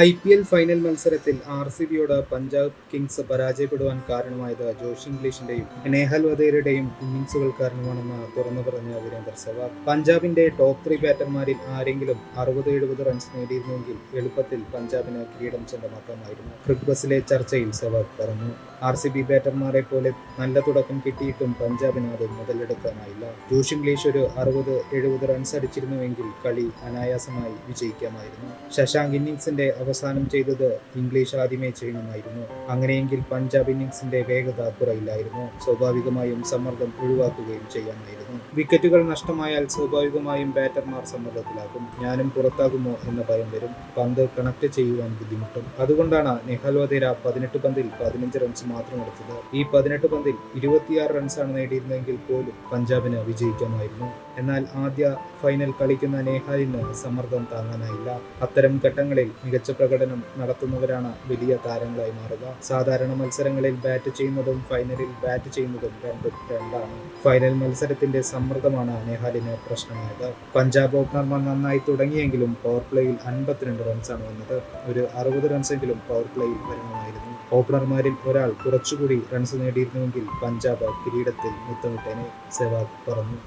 I P L final മത്സരത്തിൽ R C ബിയോട് Punjab Kings പരാജയപ്പെടുവാൻ കാരണമായത് ജോഷ് ഇംഗ്ലീഷിന്റെയും നേഹൽ വധേരുടെയും ഇന്നിംഗ്സുകൾ കാരണമാണെന്ന് തുറന്നു പറഞ്ഞ വീരേന്ദർ സെവാഗ്. പഞ്ചാബിന്റെ ടോപ്പ് ത്രീ ബാറ്റർമാരിൽ ആരെങ്കിലും അറുപത് എഴുപത് റൺസ് നേടിയിരുന്നെങ്കിൽ എളുപ്പത്തിൽ പഞ്ചാബിന് കിരീടം സ്വന്തമാക്കാമായിരുന്നു. ക്രിക്ക് ബസിലെ ചർച്ചയിൽ സെവാഗ് പറഞ്ഞു. ആർ സി ബി ബാറ്റർമാരെ പോലെ നല്ല തുടക്കം കിട്ടിയിട്ടും പഞ്ചാബിന് അത് മുതലെടുക്കാനായില്ല. ജോഷ് ഇംഗ്ലീഷ് ഒരു അറുപത് എഴുപത് റൺസ് അടിച്ചിരുന്നുവെങ്കിൽ കളി അനായാസമായി വിജയിക്കാമായിരുന്നു. ശശാങ്ക് ഇന്നിംഗ്സിന്റെ അവസാനം ചെയ്തത് ഇംഗ്ലീഷ് ആദ്യമേ ചെയ്യണമായിരുന്നു. അങ്ങനെയെങ്കിൽ പഞ്ചാബ് ഇന്നിംഗ്സിന്റെ വേഗത കുറയില്ലായിരുന്നു. സ്വാഭാവികമായും സമ്മർദ്ദം ഒഴിവാക്കുകയും ചെയ്യാമായിരുന്നു. വിക്കറ്റുകൾ നഷ്ടമായാൽ സ്വാഭാവികമായും ബാറ്റർമാർ സമ്മർദ്ദത്തിലാകും. ഞാനും പുറത്താകുമോ എന്ന ഭയം വരും. പന്ത് കണക്ട് ചെയ്യുവാൻ ബുദ്ധിമുട്ടും. അതുകൊണ്ടാണ് നെഹൽ വധേര പതിനെട്ട് പന്തിൽ പതിനഞ്ച് റൺസ് മാത്രം എടുത്തത്. ഈ പതിനെട്ട് പന്തിൽ ഇരുപത്തിയാറ് റൺസാണ് നേടിയിരുന്നെങ്കിൽ പോലും പഞ്ചാബിന് വിജയിക്കാമായിരുന്നു. എന്നാൽ ആദ്യ ഫൈനൽ കളിക്കുന്ന നേഹാലിന് സമ്മർദ്ദം താങ്ങാനായില്ല. അത്തരം ഘട്ടങ്ങളിൽ മികച്ച പ്രകടനം നടത്തുന്നവരാണ് വലിയ താരങ്ങളായി മാറുക. സാധാരണ മത്സരങ്ങളിൽ ബാറ്റ് ചെയ്യുന്നതും ഫൈനലിൽ ബാറ്റ് ചെയ്യുന്നതും രണ്ടും രണ്ടാണ്. ഫൈനൽ മത്സരത്തിന്റെ സമ്മർദ്ദമാണ് നേഹാലിന് പ്രശ്നമായത്. പഞ്ചാബ് ഓപ്പണർമാർ നന്നായി തുടങ്ങിയെങ്കിലും പവർ പ്ലേയിൽ അൻപത്തിരണ്ട് റൺസാണ് വന്നത്. ഒരു അറുപത് റൺസെങ്കിലും പവർ പ്ലേയിൽ വരണമായിരുന്നു. ഓപ്പണർമാരിൽ ഒരാൾ കുറച്ചുകൂടി റൺസ് നേടിയിരുന്നുവെങ്കിൽ പഞ്ചാബ് കിരീടത്തിൽ മുത്തമിട്ടേനെ സെവാഗ് പറഞ്ഞു.